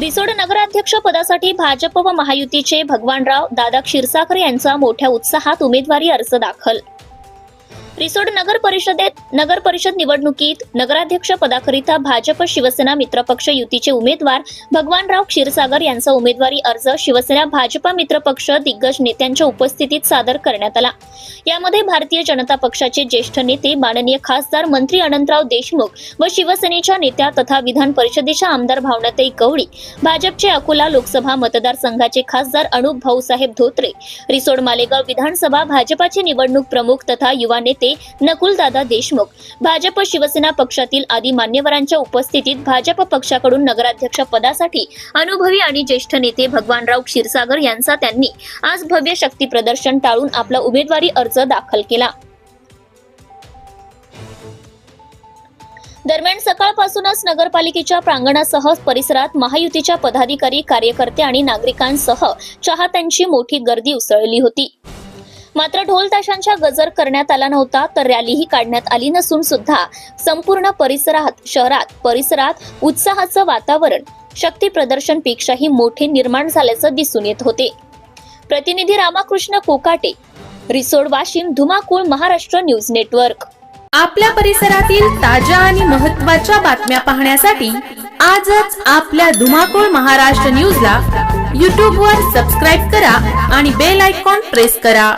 रिसोड नगराध्यक्ष पदासाठी भाजप व महायुतीचे भगवानराव दादा क्षीरसागर यांचा मोठ्या उत्साहात उमेदवारी अर्ज दाखल. रिसोड नगर परिषदेत नगर परिषद निवडणुकीत नगराध्यक्ष पदाकरिता भाजप शिवसेना मित्रपक्ष युतीचे उमेदवार भगवानराव क्षीरसागर यांचा उमेदवारी अर्ज शिवसेना भाजपा मित्रपक्ष दिग्गज नेत्यांच्या उपस्थितीत सादर करण्यात आला. यामध्ये भारतीय जनता पक्षाचे ज्येष्ठ नेते माननीय खासदार मंत्री अनंतराव देशमुख व शिवसेनेच्या नेत्या तथा विधान परिषदेच्या आमदार भावनाताई गवळी भाजपचे अकोला लोकसभा मतदारसंघाचे खासदार अनुप भाऊसाहेब धोत्रे रिसोड मालेगाव विधानसभा भाजपाचे निवडणूक प्रमुख तथा युवा नेते नकुलदादा देशमुख भाजप शिवसेना पक्षातील आदी मान्यवरांच्या उपस्थितीत भाजप पक्षाकडून नगराध्यक्ष पदासाठी अनुभवी आणि ज्येष्ठ नेते भगवानराव क्षीरसागर यांचा त्यांनी आज भव्य शक्ती प्रदर्शन टाळून आपला उमेदवारी अर्ज दाखल केला. दरम्यान सकाळपासूनच नगरपालिकेच्या प्रांगणासह परिसरात महायुतीच्या पदाधिकारी कार्यकर्ते आणि नागरिकांसह चाहत्यांची मोठी गर्दी उसळली होती. मात्र ढोल ताशांच्या गजर करण्यात आला नव्हता तर रॅलीही काढण्यात आली नसून सुद्धा. संपूर्ण परिसरात शहरात परिसरात उत्साहाचं वातावरण शक्ती प्रदर्शन पेक्षाही मोठे निर्माण झाल्याचं दिसून येत होते. प्रतिनिधी रामाकृष्ण कोकाटे रिसोड वाशिम धुमाकूळ महाराष्ट्र न्यूज नेटवर्क. आपल्या परिसरातील ताज्या आणि महत्त्वाच्या बातम्या पाहण्यासाठी आजच आपल्या धुमाकूळ महाराष्ट्र न्यूजला यूट्यूबवर सबस्क्राईब करा आणि बेल आयकॉन प्रेस करा.